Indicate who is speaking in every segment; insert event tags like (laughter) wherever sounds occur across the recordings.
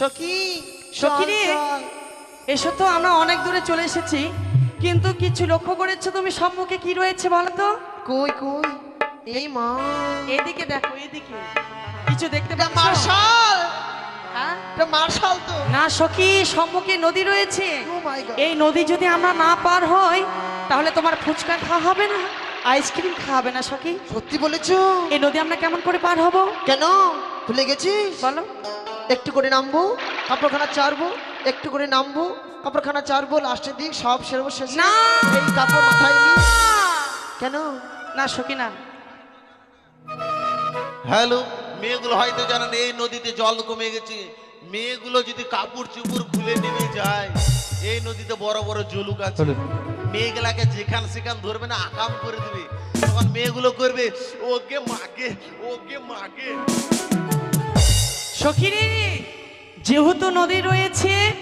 Speaker 1: সখী
Speaker 2: সখী রে। এসো তো আমরা অনেক দূরে চলে এসেছি। কিন্তু কিছু লক্ষ্য করেছ তুমি? সম্মুখে কি রয়েছে বলো তো?
Speaker 1: কই কই? এই মা।
Speaker 2: এদিকে দেখো এদিকে। কিছু দেখতে পাচ্ছ?
Speaker 1: মার্শাল।
Speaker 2: হ্যাঁ?
Speaker 1: এটা মার্শাল তো।
Speaker 2: না সখী সম্মুখে নদী রয়েছে।
Speaker 1: ও মাই গড
Speaker 2: এই নদী যদি আমরা না পার হই তাহলে তোমার ফুচকা খাওয়া হবে না? আইসক্রিম খাওয়াবে না সখী?
Speaker 1: সত্যি বলেছ?
Speaker 2: এই নদী আমরা কেমন করে পার হব?
Speaker 1: কেন? ভুলে গেছিস?
Speaker 2: বলো।
Speaker 1: একটু করে নামবো কাপড়খানা চারবো একটু করে নামবো কাপড়খানা চারবো লাস্টের দিক সব সেরবো শেষ
Speaker 2: না!
Speaker 1: এই কাপড় মাথায় নি কেন?
Speaker 2: না সখী না
Speaker 3: হ্যালো মেয়েগুলো হয়তো জানেন এই নদীতে জল কমে গেছে। মেয়েগুলো যদি কাপড় চুপড় খুলে নেমে যায় এই নদীতে বড় বড় জলুক আছে। মেয়েগুলাকে যেখান সেখান ধরবে না আকাম করে দিবে। তখন মেয়েগুলো করবে ওকে মাকে ওকে মাকে
Speaker 2: সখী রে যেহেতু নদী রয়েছে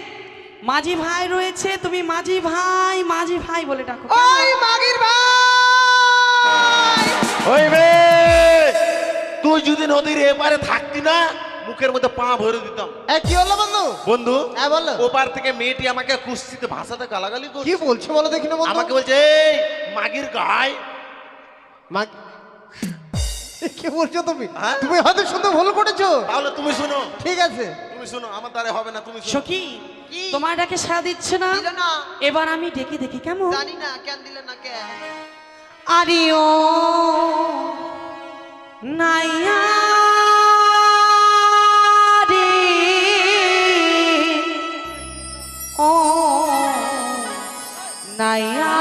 Speaker 2: মাঝি ভাই রয়েছে তুমি মাঝি ভাই মাঝি ভাই বলে ডাকো।
Speaker 1: ওই মাগির ভাই!
Speaker 3: ওই মেয়ে তুই যদি নদীর এপারে থাকতি না মুখের মধ্যে পা ভরে দিতাম।
Speaker 1: এ কি হলো বন্ধু?
Speaker 3: বন্ধু
Speaker 1: হ্যাঁ বলো।
Speaker 3: ওপার থেকে মেয়েটি আমাকে কুস্তিতে ভাষাতে গালাগালি
Speaker 1: কি
Speaker 3: করছে
Speaker 1: বলছো বলো দেখি না বন্ধু।
Speaker 3: আমাকে বলছে এই মাগির গায়
Speaker 1: মাগ- (laughs) কি বলছো তুমি?
Speaker 3: হ্যাঁ?
Speaker 1: তুমি হয়তো শুনতে ভুল করেছ।
Speaker 3: তাহলে তুমি শোনো।
Speaker 1: ঠিক আছে।
Speaker 3: তুমি শোনো আমার দ্বারা হবে না তুমি শোনো।
Speaker 2: সখী তোমার ডাকে সাড়া দিচ্ছে না? এবার আমি ডেকে দেখি কেমন।
Speaker 1: জানি না কেন দিলে না কে
Speaker 2: আরিও নাইয়া রে। ও নাইয়া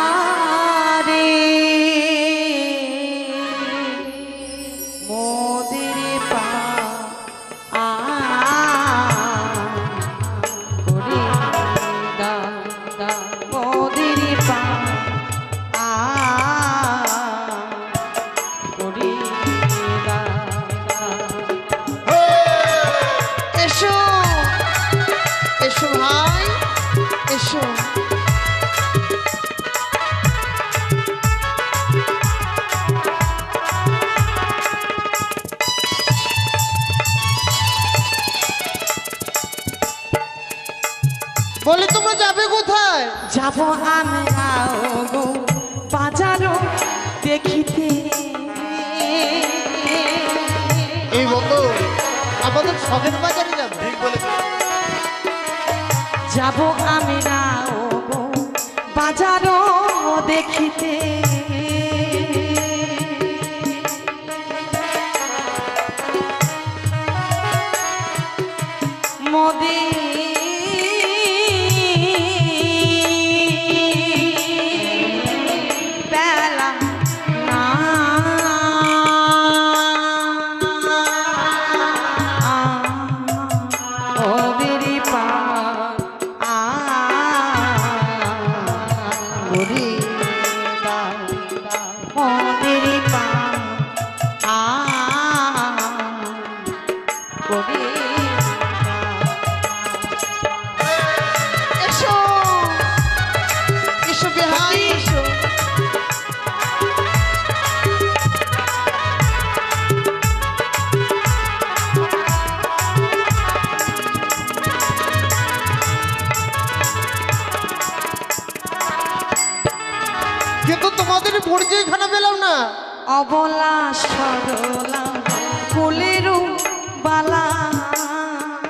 Speaker 1: বলে তোমরা যাবে কোথায়?
Speaker 2: যাব আমি গো বাজারও দেখিতে।
Speaker 1: এই বন্ধু আমাদের শখের বাজারে যাবে।
Speaker 3: ঠিক বলেছ।
Speaker 2: যাব আমি গো বাজারও দেখিতে। অবলা সরলা ফুলেরু বালা।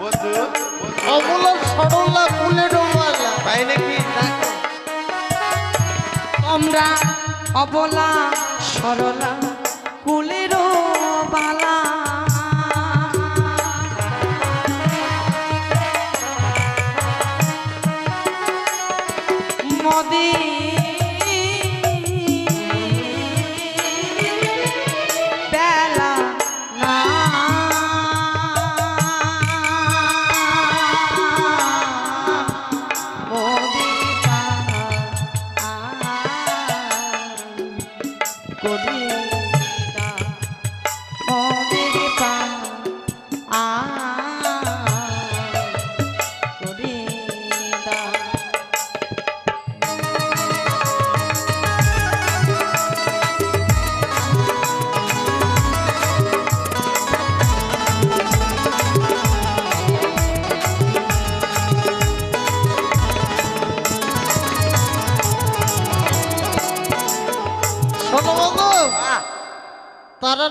Speaker 3: বন্ধু বন্ধু,
Speaker 1: সরলা ফুলে ডোমালা
Speaker 3: তাই নাকি?
Speaker 2: আমরা অবলা সরলা কুলেরও বালা। মদে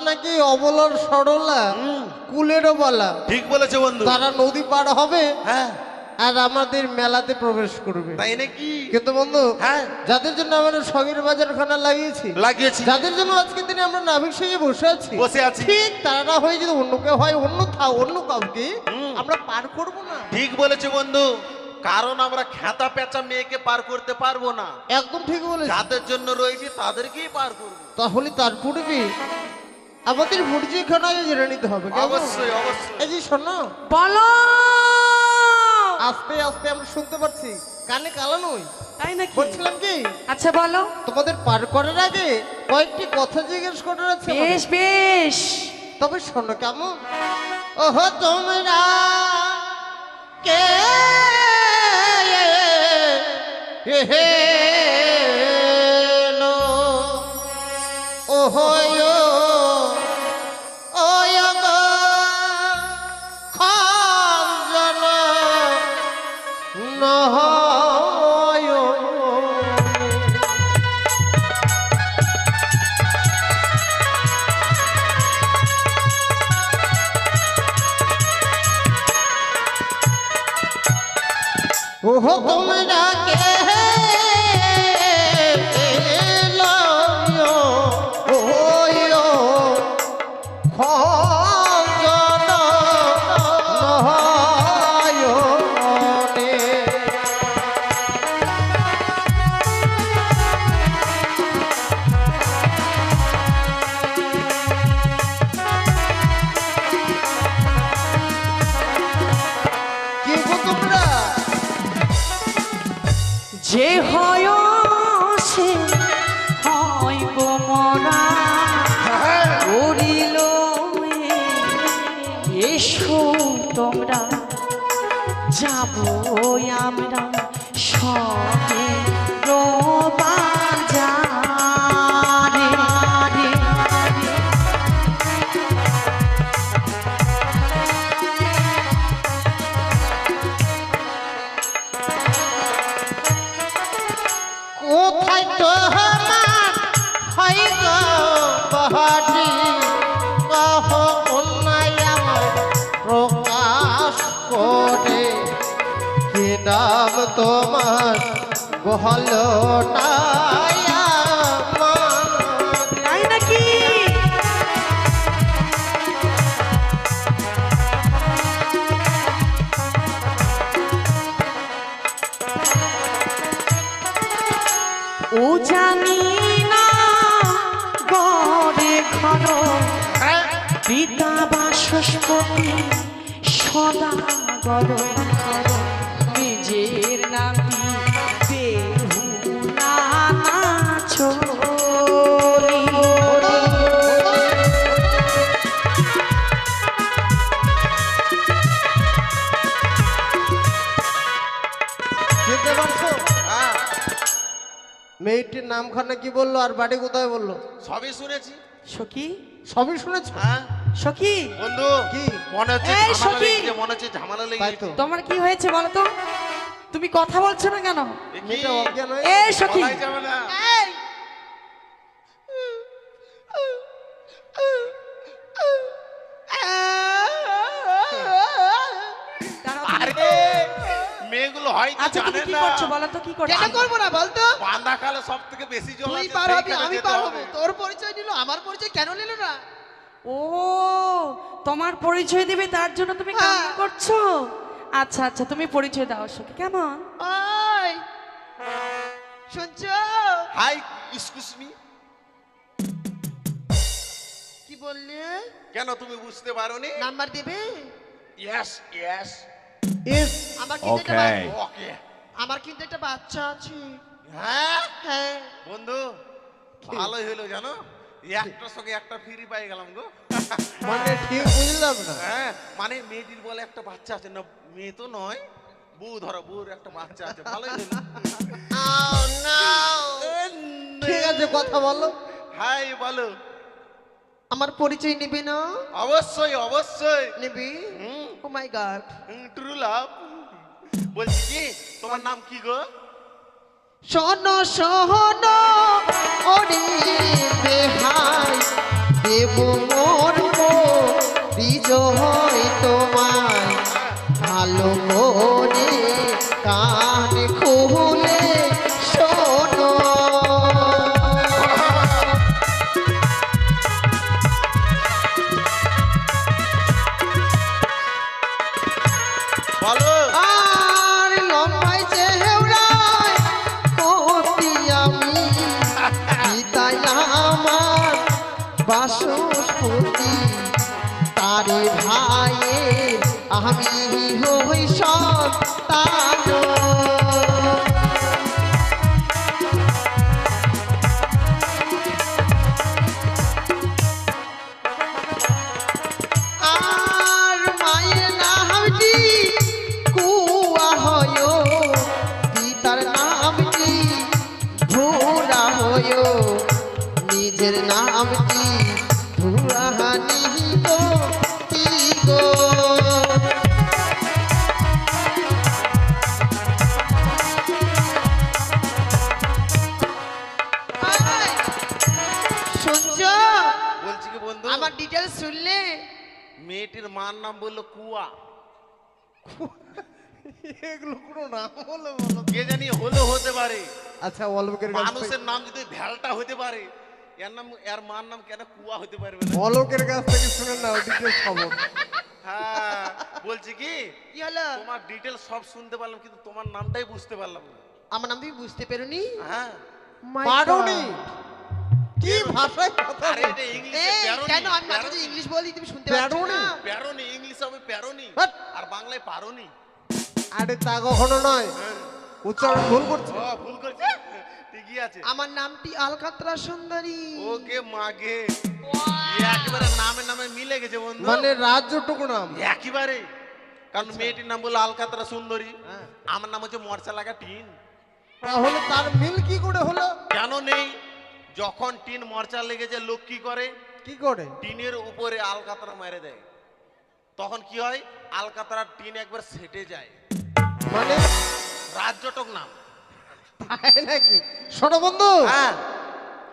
Speaker 4: নাকি অবলার সরলা কুলেরও বলা।
Speaker 3: ঠিক বলেছে বন্ধু।
Speaker 4: তারা নদী পার হবে
Speaker 3: হ্যাঁ।
Speaker 4: আর আমাদের মেলাতে প্রবেশ করবে।
Speaker 3: তাই নাকি?
Speaker 4: কিন্তু বন্ধু
Speaker 3: হ্যাঁ।
Speaker 4: যাদের জন্য আমরা সগের বাজার খানা লাগিয়েছি
Speaker 3: লাগিয়েছি।
Speaker 4: যাদের জন্য আজকে দিনে আমরা নাবিক সেজে বসে আছি
Speaker 3: বসে আছি।
Speaker 4: ঠিক তারা হয়ে যদি অন্য কেউ হয় অন্য থা- অন্য কাউকে আমরা পার করব না।
Speaker 3: ঠিক বলেছে বন্ধু। কারণ আমরা খেতা পেঁচা মেয়েকে পার করতে পারব না।
Speaker 4: একদম ঠিক বলেছি।
Speaker 3: যাদের জন্য রয়েছে তাদেরকেই পার করব।
Speaker 4: তাহলে তার পূর্বে আমাদের খানায় জেনে নিতে হবে
Speaker 3: অবশ্যই অবশ্যই
Speaker 4: এই যে শোনো
Speaker 2: বলো
Speaker 4: আস্তে আস্তে আমরা শুনতে পাচ্ছি কানে কালা নই
Speaker 2: তাই নাকি
Speaker 4: বলছিলাম কি?
Speaker 2: আচ্ছা বলো
Speaker 4: তোমাদের পার করার আগে কয়েকটি কথা জিজ্ঞেস করার আছে
Speaker 2: বেশ বেশ।
Speaker 4: তবে শোনো কেমন? ওহো তোমরা কে? হেলো ওহো তোমার
Speaker 2: ও জানি না গড়ে ঘর। পিতা বাসস্পতি সদা গর নিজের
Speaker 4: নামখানা কি বলল আর বাড়ি কোথায় বলল?
Speaker 3: সবই শুনেছি।
Speaker 2: সখি?
Speaker 4: সবই শুনেছ?
Speaker 3: হ্যাঁ।
Speaker 2: সখি?
Speaker 3: বন্ধু
Speaker 4: কি?
Speaker 3: মনে হচ্ছে
Speaker 2: এই
Speaker 3: ঝামেলা
Speaker 2: সখী!
Speaker 3: লেগেছে, মনে হচ্ছে ঝামেলা
Speaker 4: তাই
Speaker 3: লেগেছে
Speaker 4: তো।
Speaker 2: তোমার কি হয়েছে বলো তো? তুমি কথা বলছো না কেন?
Speaker 3: এ কি?
Speaker 4: মেয়েটা অজ্ঞান হয়ে
Speaker 2: এই সখি!
Speaker 3: যাবে
Speaker 2: আচ্ছা তুমি কি করছ বলো তো কি করছ?
Speaker 4: কেন করব না বলতো?
Speaker 3: বান্দা কালে সব থেকে বেশি জল
Speaker 4: তুই পার হবি আমি পার
Speaker 3: হবে।
Speaker 4: তোর পরিচয় নিল আমার পরিচয় কেন নিল না?
Speaker 2: ও তোমার পরিচয় দিবে তার জন্য তুমি কাম
Speaker 4: হ্যাঁ।
Speaker 2: করছ? আচ্ছা আচ্ছা তুমি পরিচয় দাও সখী কেমন?
Speaker 4: ওই শুনছো?
Speaker 3: হাই এক্সকিউজ মি
Speaker 4: কি বললে?
Speaker 3: কেন তুমি বুঝতে পারোনি?
Speaker 4: নাম্বার দিবে?
Speaker 3: ইয়েস ইয়েস
Speaker 4: ইস আমার কিন্তু একটা
Speaker 1: Okay.
Speaker 3: ওকে
Speaker 4: আমার কিন্তু একটা বাচ্চা আছে।
Speaker 3: হ্যাঁ?
Speaker 4: হ্যাঁ।
Speaker 3: বন্ধু ভালোই হলো জানো? একটার সঙ্গে একটা ফ্রি পাই গেলাম গো।
Speaker 4: মানে ঠিক বুঝলাম না?
Speaker 3: হ্যাঁ মানে মেয়েটির বলে একটা বাচ্চা আছে। না মেয়ে তো নয় বউ ধরো বউর একটা বাচ্চা আছে। ভালোই হলো।
Speaker 4: ঠিক আছে কথা বলো।
Speaker 3: হাই বলো।
Speaker 4: আমার পরিচয় নিবি না?
Speaker 3: অবশ্যই অবশ্যই।
Speaker 4: নিবি?
Speaker 3: হুম।
Speaker 4: ও মাই গড
Speaker 3: ট্রু লাভ বলছি কি তোমার নাম কি গো?
Speaker 4: শোনো শোনো ওরে বেহাই
Speaker 1: দেব মোর বিজয় তোমায়। ভালো করে কান খুলে নিজের নামটি ভুরাহানি গো
Speaker 3: মেয়েটির মার নাম বলল কুয়া।
Speaker 4: এগুলো কোনো নাম হলো বলো?
Speaker 3: কে জানি হলেও হতে পারে।
Speaker 4: আচ্ছা অলোকের কাছ থেকে।
Speaker 3: মানুষের নাম যদি ভ্যালটা হতে পারে এর নাম এর মার নাম কেন কুয়া হতে পারবে না?
Speaker 4: অলোকের কাছ থেকে শুনে নাও ডিটেলস খবর।
Speaker 3: হ্যাঁ বলছি কি?
Speaker 1: কি হলো?
Speaker 3: তোমার ডিটেলস সব শুনতে পারলাম কিন্তু তোমার নামটাই বুঝতে পারলাম না।
Speaker 1: আমার নাম তুমি বুঝতে পেরোনি?
Speaker 3: হ্যাঁ।
Speaker 4: পারোনি। কি ভাষায় কথা
Speaker 3: আরে এটা ইংলিশে প্যারোনি
Speaker 1: কেন আমি মাঝে মাঝে ইংলিশ বলি তুমি শুনতে পাচ্ছ না?
Speaker 3: প্যারোনি ইংলিশ হবে প্যারোনি। আর বাংলায় পারোনি।
Speaker 4: আরে তা কখনো নয়। উচ্চারণ ভুল করছে।
Speaker 3: ও ভুল করছি। ঠিকই আছে।
Speaker 1: আমার নামটি আলকাতরা সুন্দরী।
Speaker 3: ওকে মাগে। একেবারে নামে নামে মিলে গেছে বন্ধু।
Speaker 4: মানে রাজ্যটুকু নাম।
Speaker 3: একেবারে। কারণ মেয়েটির নাম বলল আলকাতরা সুন্দরী।
Speaker 4: হ্যাঁ।
Speaker 3: আমার নাম হচ্ছে মরচা লাগা টিন।
Speaker 4: তাহলে তার মিল কি করে হলো?
Speaker 3: কেন নেই? যখন টিন মরচা লেগেছে লোক কি করে?
Speaker 4: কি করে?
Speaker 3: টিনের উপরে আলকাতরা মেরে দেয়। তখন কি হয়? আলকাতরার টিন একবার সেটে যায়।
Speaker 4: মানে?
Speaker 3: রাজ্যটক নাম।
Speaker 4: নাকি? শোনো বন্ধু।
Speaker 3: হ্যাঁ।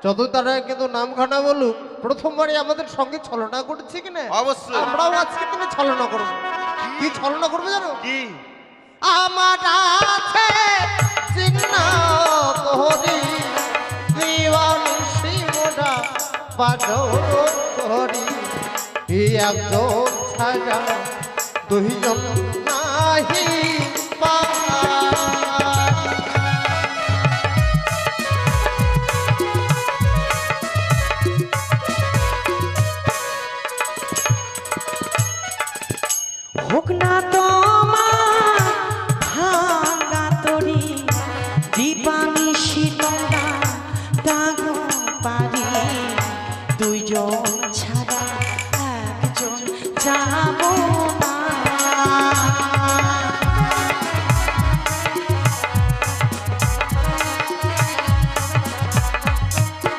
Speaker 4: যত তারা কিন্তু নাম খানা বলুক প্রথমবারই আমাদের সঙ্গে ছলনা করেছে কিনা
Speaker 3: অবশ্যই।
Speaker 4: আমরাও আজকে দিনে ছলনা করব। কি? ছলনা করবে জানো?
Speaker 3: কি?
Speaker 4: আমার আছে চিহ্ন ছাড়া দুইজন নাহি পায়।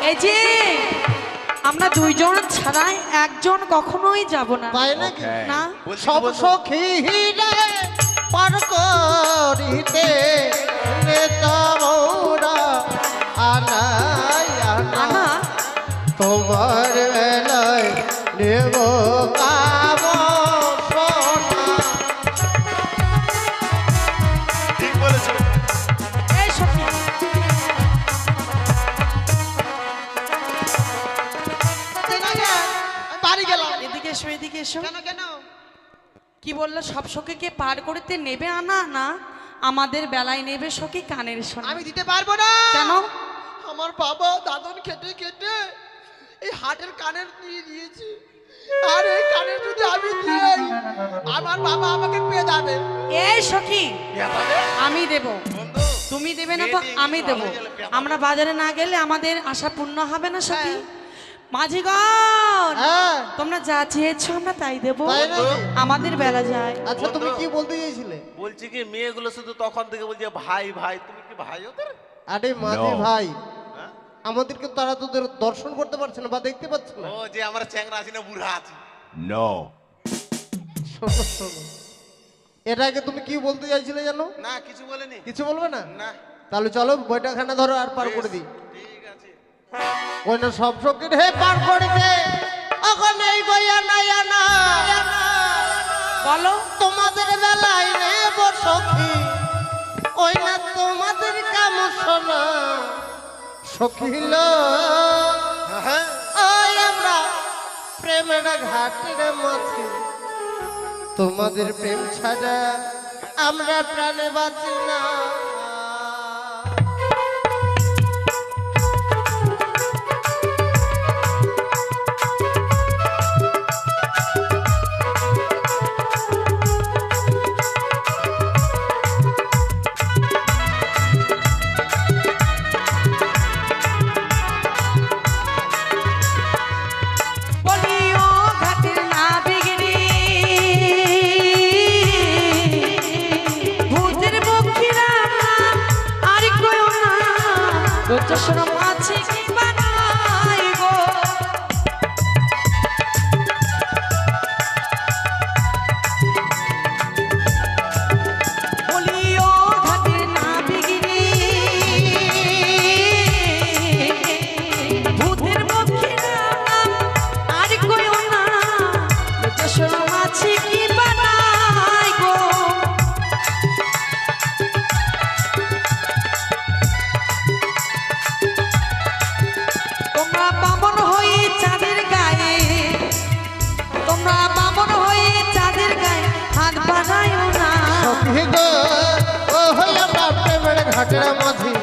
Speaker 2: এই যে আমরা দুইজন ছাড়াই একজন কখনোই যাব না।
Speaker 4: তাই নাকি?
Speaker 2: না?
Speaker 4: সব? সখী পার করিতে আনা।
Speaker 2: আনা।
Speaker 4: তোমার বেলায়
Speaker 2: এসো এদিকে এসো।
Speaker 1: কেন কেন?
Speaker 2: কি বলল? সব সখীকে পার করতে নেবে আনা? না আমাদের বেলায় নেবে সখী কানের শোনা
Speaker 1: আমি দিতে পারব না।
Speaker 2: কেন?
Speaker 1: আমার বাবা দাদন খেটে খেটে এই হাটের কানের দিয়ে দিয়েছে আর এই কানের যদি আমি দিই। আমার বাবা আমাকে পেয়ে যাবে।
Speaker 2: এই সখী আমি দেব। তুমি দেবে না তো আমি দেব। আমরা বাজারে না গেলে আমাদের আশা পূর্ণ হবে না সখী? মাঝিগণ
Speaker 4: হ্যাঁ।
Speaker 2: তোমরা যা চেয়েছো আমরা তাই দেব। আমাদের বেলা যায়।
Speaker 4: আচ্ছা তুমি কি বলতে চাইছিলে
Speaker 3: বলছি কি মেয়েগুলো শুধু তখন থেকে বলছে ভাই ভাই তুমি কি ভাই ওদের?
Speaker 4: আরে মাঝি ভাই
Speaker 3: হ্যাঁ?
Speaker 4: আমাদেরকে তারা তোদের দর্শন করতে পারছে না বা দেখতে পাচ্ছে না।
Speaker 3: ও যে আমরা চ্যাংরা আছি না বুড়া আছি।
Speaker 4: শোনো এর আগে তুমি কি বলতে চাইছিলে জানো
Speaker 3: না কিছু বলেনি।
Speaker 4: কিছু বলবে না?
Speaker 3: না।
Speaker 4: তাহলে চলো বইটা খানা ধরো আর পার করে দিই।
Speaker 3: ঠিক আছে
Speaker 4: ওই না সব সঙ্গে হে পার করিতে যখন এই গয়া নায়া না
Speaker 2: বলো,
Speaker 4: তোমাদের বেলায় নেব সখী। ওই না তোমাদের কাম শোনা? সখিল আমরা প্রেমের ঘাটের মাঝে। তোমাদের প্রেম ছাড়া আমরা প্রাণে বাঁচি
Speaker 2: Sasha না
Speaker 4: সখী গো। ও হই আমরা প্রেমের ঘাটের মাঝে।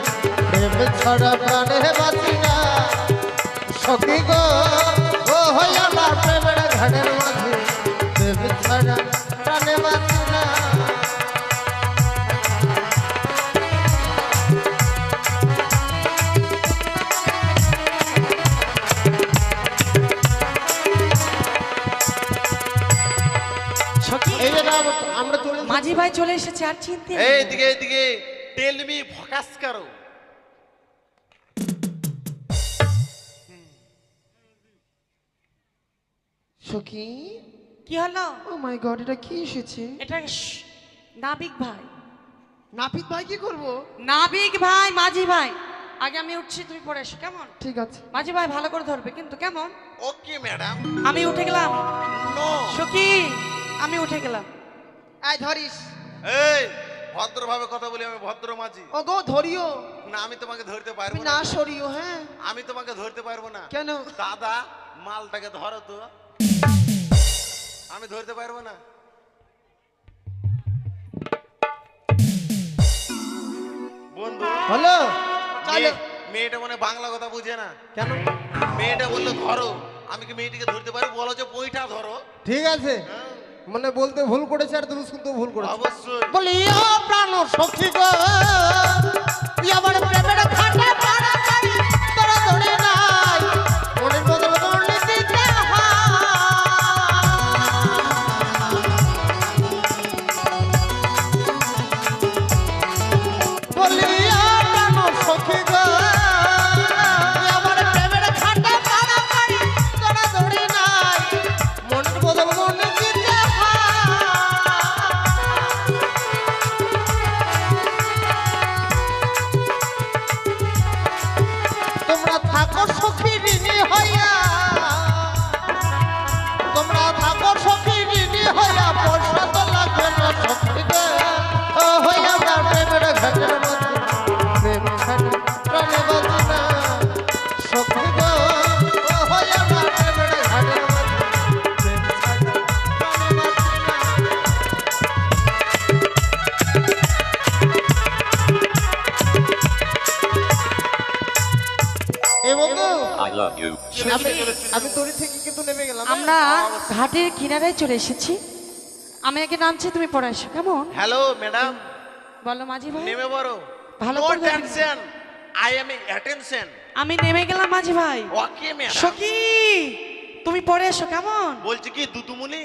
Speaker 4: প্রেম ছাড়া প্রাণে বাঁচি না। সখী গো ও হই প্রেমের ঘাটের মাঝে। আমরা চলে
Speaker 2: মাঝি ভাই চলে এসেছে আর চিনতে।
Speaker 3: এইদিকে এইদিকে। টেল মি ফোকাস করো।
Speaker 1: সখী?
Speaker 2: কি হলো?
Speaker 1: ও মাই গড এটা কি এসেছে?
Speaker 2: এটা নাবিক ভাই।
Speaker 1: নাপিত ভাই কি করব?
Speaker 2: নাবিক ভাই মাঝি ভাই। আগে আমি উঠছি তুমি পরে এসো কেমন?
Speaker 1: ঠিক আছে।
Speaker 2: মাঝি ভাই ভালো করে ধরবে কিন্তু কেমন?
Speaker 3: ওকে ম্যাডাম
Speaker 2: আমি উঠে গেলাম।
Speaker 3: নো
Speaker 2: সখী আমি উঠে গেলাম।
Speaker 1: আয় ধরিস।
Speaker 3: এই ভদ্রভাবে কথা বলি আমি ভদ্র মাঝি।
Speaker 1: ও গো ধরিও।
Speaker 3: না আমি তোমাকে ধরতে পারব না।
Speaker 1: না সরিও হ্যাঁ?
Speaker 3: আমি তোমাকে ধরতে পারব না।
Speaker 1: কেন?
Speaker 3: দাদা মালটাকে ধরো তো। আমি ধরতে পারব না। বন্ধু মেয়ে- মেয়েটা মনে বাংলা কথা বুঝে না।
Speaker 4: কেন?
Speaker 3: মেয়েটা বলল ধরো। আমি কি মেয়েটিকে ধরতে পারব বলো যে বইটা ধরো।
Speaker 4: ঠিক আছে।
Speaker 3: হ্যাঁ,
Speaker 4: মানে বলতে ভুল করেছে আর তুমি শুনতে ভুল করেছ।
Speaker 3: অবশ্যই।
Speaker 4: বলি ও প্রাণ সখী গো ইয়া আমার প্রেমের খাটা আমি আমি তোরি থেকে কিন্তু নেমে গেলাম। হ্যাঁ?
Speaker 2: আমরা ঘাটের কিনারায় চলে এসেছি। আমি আগে নামছি তুমি পরে এসো। কেমন?
Speaker 3: Hello madam.
Speaker 2: বলো মাঝি ভাই।
Speaker 3: নেমে বড়
Speaker 2: ভালো করে
Speaker 3: টেনশন আই এম অ্যাটেনশন
Speaker 2: আমি নেমে গেলাম মাঝি ভাই।
Speaker 3: Okay madam.
Speaker 2: সখী তুমি পরে এসো কেমন?
Speaker 3: বলছি কি দুতুমুনি